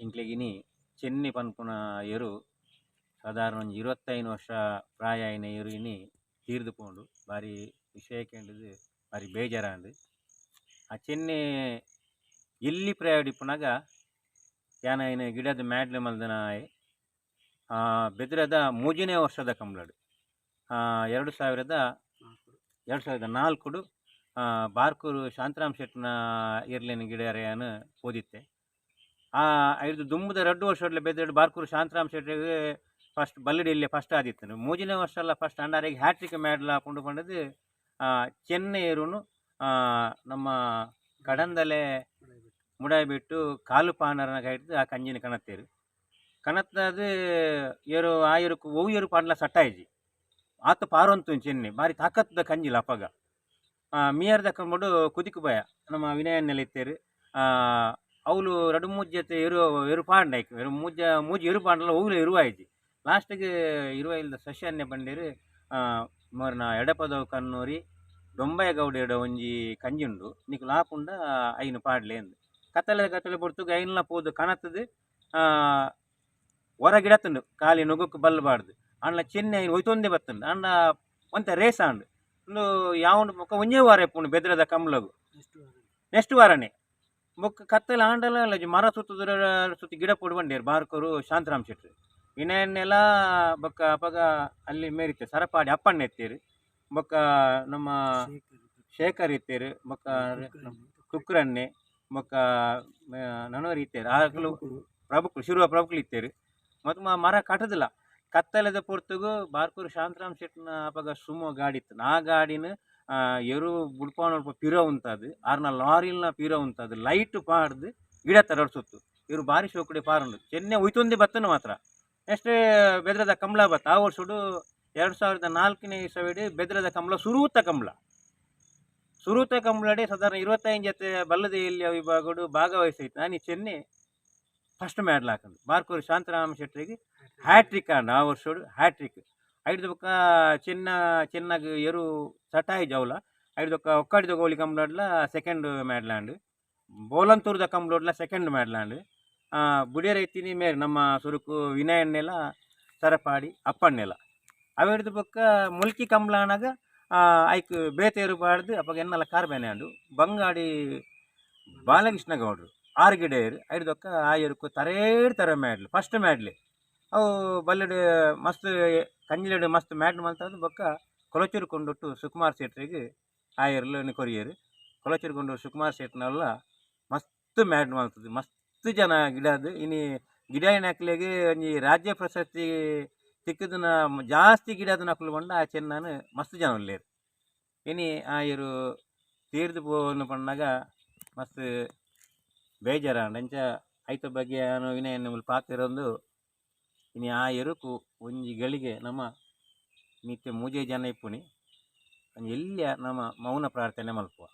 ಇಂಕ್ಲೆಗಿನಿ ಚೆನ್ನಿ ಪನ್ಪುನ ಎರು ಸಾಧಾರಣ ಒಂಜಿ ಇರುವತ್ತೈದು ವರ್ಷ ಪ್ರಾಯ ಆಯಿನ ಇನಿ ತೀರ್ದು ಪೋಂಡು ಬಾರಿ ವಿಷಯ ಕೇಂದ್ರದು ಬೇಜಾರಾಂಡ್ ಆ ಚೆನ್ನಿ ಎಲ್ಲಿ ಪ್ರಯಾಡಿಪ್ಪುನಾಗ ಯಾನ ಐನ ಗಿಡದ ಮ್ಯಾಡ್ಲೆ ಮಲ್ದನ ಬೆದ್ರದ ಮೂಜನೇ ವರ್ಷದ ಕಂಬ್ಲಾಡು ಎರಡು ಸಾವಿರದ ಎರಡು ಸಾವಿರದ ನಾಲ್ಕುಡು ಬಾರ್ಕೂರು ಶಾಂತರಾಮ್ ಶೆಟ್ಟನ ಇರ್ಲಿನ ಗಿಡರೆಯನ್ನು ಓದಿತ್ತೆ ಆ ಐದು ದುಂಬುದ ಎರಡು ವರ್ಷಡ್ಲೆ ಬೆದ್ರಡು ಬಾರ್ಕೂರು ಶಾಂತರಾಮ್ ಶೆಟ್ಟಿಗೆ ಫಸ್ಟ್ ಬಲ್ಲಡಿ ಇಲ್ಲಿ ಫಸ್ಟ್ ಆದಿತ್ತು. ಮೂಜಿನ ವರ್ಷ ಎಲ್ಲ ಫಸ್ಟ್ ಅಂಡಾರಿಗೆ ಹ್ಯಾಟ್ರಿಕ್ ಮ್ಯಾಡ್ಲ ಹಾಕೊಂಡು ಬಂದದ್ದು ಚೆನ್ನೈರುನು ನಮ್ಮ ಕಡಂದಲೆ ಮುಡಾಯಿ ಬಿಟ್ಟು ಕಾಲು ಪಾನರನ ಕೈಡ್ದು ಆ ಕಂಜಿನ ಕಣತ್ತೇರು ಕಣತ್ತದು ಏರು ಓ ಏರು ಪಾಂಡ್ಲ ಸಟ್ಟಾಯಿಜಿ ಆತ ಪಾರಂತು ಚೆನ್ನೈ ಬಾರಿ ತಾಕತ್ದ ಕಂಜಿಲ ಅಪ್ಪಗ ಮಿಯರ್ ಕುದಿಕು ಭಯ. ನಮ್ಮ ವಿನಯನ್ನೆಲ್ಲ ಇತ್ತೇರು ಅವಳು ರಡು ಮೂಜ್ ಜೊತೆ ಇರು ಇರು ಪಾಂಡ ಐಕ್ ಮೂಜ ಮೂಜಿ ಇರು ಪಾಂಡಲ ಇರುವ ಐತಿ ಲಾಸ್ಟಿಗೆ ಇರುವ ಇಲ್ಲದ ಸಸ್ಯನ್ನೇ ಬಂಡೇರಿ ಮರ್ನ ಎಡಪದವ ಕನ್ನೂರಿ ದೊಂಬಯ ಗೌಡೆಡ ಒಂಜಿ ಕಂಜುಂಡು ನಿಕ್ ಲಾಪುಂಡ ಐನು ಪಾಡ್ಲೆ ಎಂದು. ಕತ್ತಲೆ ಕತ್ತಲೆ ಪೊರ್ತುಗ ಐನ್ಲ ಪೋದು ಕಣತದು ಹೊರ ಖಾಲಿ ಕಾಲಿ ನುಗ್ಗಕ್ಕೆ ಬಲ್ಲಬಾರ್ದು ಅಣ್ಣ ಚೆನ್ನೈ ಐನು ಒಯ್ತೊಂದೇ ಬತ್ತುಂಡು ಅಣ್ಣ ಒಂತ ರೇಸ ಅಂಡ್ ಒಂದು ಯಾವ ಮುಖ ಒಂಜೇ ವಾರ ಎಪ್ಪುಂಡು ಬೆದ್ರದ ಕಮ್ಲಗು ನೆಕ್ಸ್ಟ್ ವಾರನೇ. ಬೊಕ್ಕ ಕತ್ತಲ ಆಂಡಲ ಮರ ಸುತ್ತ ಸುತ್ತಿ ಗಿಡ ಪೂಡ್ ಬಂಡೇರ್ ಬಾರ್ಕರು, ಶಾಂತರಾಮ್ ಶೆಟ್ರು. ವಿನಯನ್ನೆಲ್ಲ ಬೊಕ್ಕ ಅಪಗ ಅಲ್ಲಿ ಮೇರಿತ್ತೆ, ಸರಪಾಡಿ ಅಪ್ಪಣ್ಣ ಎತ್ತೀರಿ, ಬೊಕ್ಕ ನಮ್ಮ ಶೇಖರ್ ಇತ್ತೀರಿ ಬೊಕ್ಕ ಕುಕ್ರನ್ನೆ ಬೊಕ್ಕ ನನವರಿ ಇತ್ತೇರು ಆಗಲು ಪ್ರಭುಕ್ಳು, ಶಿರುವ ಪ್ರಭುಕ್ಳು ಇತ್ತೇರು ಮತ್ತು ಮರ ಕಟ್ಟದಿಲ್ಲ ಕತ್ತಲದ ಪೊರ್ತುಗು ಬಾರ್ಕೂರು, ಶಾಂತರಾಮ್ ಶೆಟ್ನ ಅಪಗ ಸುಮೋ ಗಾಡಿ ಇತ್ತು. ಆ ಗಾಡಿನ ಎರು ಬುಡ್ಪಾನ ಪಿರ ಉಂತದು. ಆರ್ನ ಲಾರಿಲ್ನ ಪಿರ ಉಂತದು. ಲೈಟ್ ಪಾಡ್ದು ಗಿಡ ತರಡ್ಸುತ್ತು ಇವರು ಬಾರಿ ಶೋಕಡೆ ಪಾರಂಡು ಚೆನ್ನೆ ಉಯ್ತೊಂದೆ ಬತ್ತನು ಮಾತ್ರ. ನೆಕ್ಸ್ಟ್ ಬೆದ್ರದ ಕಂಬಳ ಬತ್ತ. ಆ ವರ್ಷಡು ಎರಡು ಸಾವಿರದ ನಾಲ್ಕನೇ ಇಸವಿಡಿ ಬೆದ್ರದ ಕಂಬಳ ಸುರೂತ ಕಂಬಳ. ಸುರೂತ ಕಂಬಳಡೆ ಸಾಧಾರಣ ಇರುವತ್ತೈದು ಜೊತೆ ಬಲ್ಲದೆಯಲ್ಲಿ ವಿಭಾಗಡು ಭಾಗವಹಿಸೈತೆ. ನಾನು ಚೆನ್ನೆ ಫಸ್ಟ್ ಮ್ಯಾಡ್ಲ್ ಹಾಕೊಂಡು ಬಾರ್ಕೂರು ಶಾಂತರಾಮ ಶೆಟ್ಟರಿಗೆ ಹ್ಯಾಟ್ರಿಕ್ ಆ ವರ್ಷಡು ಹ್ಯಾಟ್ರಿಕ್ ಐದು ಬೊಕ್ಕ ಚಿನ್ನ, ಚೆನ್ನಾಗಿ ಎರು ಸಟಾಯಿ ಜೌಲ ಐದು ಬೊಕ್ಕ ಒಕ್ಕಾಡಿದ ಗೋಲಿ ಕಂಬ್ಲಾಡ್ಲ ಸೆಕೆಂಡ್ ಮ್ಯಾಡ್ಲ್ಯಾಂಡ್. ಬೋಲಂತೂರ್ದ ಕಂಬ್ಲಾಡ್ಲ ಸೆಕೆಂಡ್ ಮ್ಯಾಡ್ಲ್ಯಾಂಡ್. ಬುಡಿಯರ ರೈತಿನಿ ಮೇರೆ ನಮ್ಮ ಸುರುಕು ವಿನಯಣ್ಣೆಲ್ಲ, ಸರಪಾಡಿ, ಅಪ್ಪಣ್ಣೆಲ್ಲ. ಅವಿಡ್ದು ಬೊಕ್ಕ ಮುಲ್ಕಿ ಕಂಬ್ಲಾನಾಗ ಐಕ್ ಬೇತೇರು ಬಾಡ್ದು ಅಪ್ಪಗ ಎನ್ನಲ್ಲ ಕಾರ್ಬೇನೆ ಅಂಡು ಬಂಗಾಡಿ ಬಾಲಕೃಷ್ಣ ಗೌಡ್ರು ಆರು ಗಿಡ ಏರು. ಐದು ಬೊಕ್ಕ ಆ ಎರುಕು ತರೇಡ್ ತರ ಮ್ಯಾಡ್ಲು ಫಸ್ಟ್ ಮ್ಯಾಡ್ಲಿ. ಅವು ಬಲ್ಲಡು ಮಸ್ತ್ ಕಂಜಿಲಡು ಮಸ್ತ್ ಮ್ಯಾಟ್ ಮಲ್ತದು ಬೊಕ್ಕ ಕೊಲಚೂರು ಕೊಂಡೊಟ್ಟು ಸುಕುಮಾರ್ ಶೆಟ್ರಿಗೆ ಆಯರ್ಲು ಕೊರಿಯರು. ಕೊಲಚೂರು ಕೊಂಡು ಸುಕುಮಾರ್ ಶೆಟ್ನೆಲ್ಲ ಮಸ್ತ್ ಮ್ಯಾಟ್ ಮಲ್ತದೆ, ಮಸ್ತ್ ಜನ ಗಿಡದು. ಇನಿ ಗಿಡ ಹಾಕ್ಲಿಗೆ ಒಂಜಿ ರಾಜ್ಯ ಪ್ರಶಸ್ತಿ ಸಿಕ್ಕದನ್ನ ಜಾಸ್ತಿ ಗಿಡದ ನಕಲು ಬಂಡ ಆ ಚೆನ್ನನು ಮಸ್ತ್ ಜನ ಉಳ್ಳೇರು ಇನಿ ಆಯರು ತೀರ್ದು ಪೋನು ಪಣ್ಣಾಗ ಮಸ್ತ್ ಬೇಜಾರ ಅಂಚ ಐತ ಬಗ್ಗೆ ಏನೋ ವಿನಯ ಮುಲ್ಪ ಪಾತಿರೊಂದು ಇನಿ ಆ ಎರುಕು ಒಂಜಿ ಗಳಿಗೆ ನಮ್ಮ ನಿತ್ಯ ಮೂಜೆ ಜನ ಇಪ್ಪುನಿ. ಒಂಜಿ ಎಲ್ಲಿಯ ನಮ್ಮ ಮೌನ ಪ್ರಾರ್ಥನೆ ಮಲ್ಪುವ.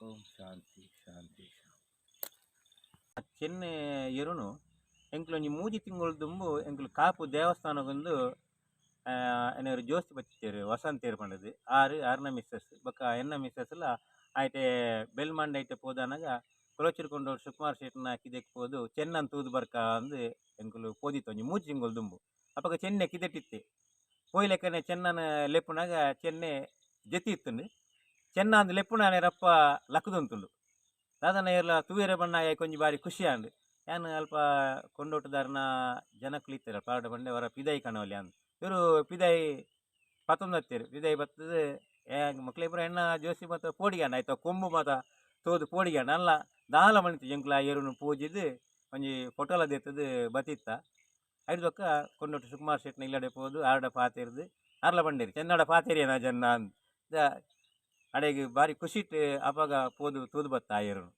ಓಂ ಶಾಂತಿ ಶಾಂತಿ ಶಾಂತಿ. ಚೆನ್ನೆ ಎರುನು ಎಂಕ್ಲು ಒಂಜಿ ಮೂಜಿ ತಿಂಗಳು ದುಂಬು ಎಂಕ್ಲು ಕಾಪು ದೇವಸ್ಥಾನಗೊಂದು ಏನಾರು ಜೋಸ್ತಿ ಬಚ್ಚಿತ್ತೇರು, ವಸಂತ ಪಂಡದು. ಆರು, ಆರ್ನ ಮಿಸ್ಸಸ್. ಬೊಕ್ಕ ಎನ್ನ ಮಿಸ್ಸಸ್ ಎಲ್ಲ ಆಯ್ತೆ ಬೆಲ್ಮಂಡ್ ಐತೆ ಪೋದಾನಾಗ ಕೊಳಚಿರ್ಕೊಂಡು ಸುಕುಮಾರ್ ಶೆಟ್ನ ಕಿದೆಕ್ ಪೋದು, ಚೆನ್ನನ್ ತೂದು ಬರ್ಕ ಅಂದು ಎಂಕುಲು ಪೋದಿತ್ತು. ಒಂಜಿ ಮೂಜಿ ತಿಂಗಳು ದುಂಬು. ಅಪ್ಪಗ ಚೆನ್ನೆ ಕಿದೆಟ್ಟಿತ್ತೆ. ಪೋಯ್ಲೆಕ್ಕನೆ ಚೆನ್ನನ ಲೆಪ್ಪುನಾಗ ಚೆನ್ನೆ ಜತಿ ಇತ್ತುಂಡು. ಚೆನ್ನ ಅಂದು ಲೆಪ್ಪುನ ರಪ್ಪ ಲಕ್ಕದುಂತುಂಡು ದಾದನ ಎಲ್ಲ ತೂವೆರೆ ಬಣ್ಣ ಕೊಂಚ ಬಾರಿ ಖುಷಿ ಅಂಡ್ ಯಾನ್ ಅಲ್ಪ ಕೊಂಡೋಟದಾರನ ಜನಕ್ಲು ಇತ್ತರ ಪಾಡ ಬಂಡೆ ಅವರ ಪಿದಾಯಿ ಕಣವಲ್ಲಿ ಅಂದ್. ಇವರು ಪಿದಾಯಿ ಪತ್ತೊಂದು ಹತ್ತಿರು. ಪಿದಾಯಿ ಬತ್ತದ ಮಕ್ಳು ಇಬ್ಬರು ಹೆಣ್ಣ ಜೋಸಿ ಮತ್ತು ಪೋಡಿಗಂಡ ಆಯ್ತು ಕೊಂಬು ಮಾತ ತೋದು ಪೋಡಿಗಣ್ಣ ಅಲ್ಲ ದಾಲ ಮಣಿತು ಜಂಕ್ಲ ಏರುನು ಪೂಜಿದ್ದು ಒಂಜಿ ಫೋಟೋಲ ದೆತ್ತದು ಬತ್ತಿತ್ತ ಐದು ಪಕ್ಕ ಕೊಂಡೋಟು ಸುಕುಮಾರ್ ಶೆಟ್ನ ಇಲ್ಲಡೆ ಪೋದು ಆರಡ ಪಾತೆರ್ದು ಅರ್ಲ ಬಂಡೇರಿ. ಚೆನ್ನಡ ಪಾತೆರಿಯನ ಜನ್ನ ಅಂದ. ಅಡೆಗೆ ಬಾರಿ ಖುಷಿ ಅಪಾಗ ಪೋದು ತೂದು ಬತ್ತ ಏರುನು.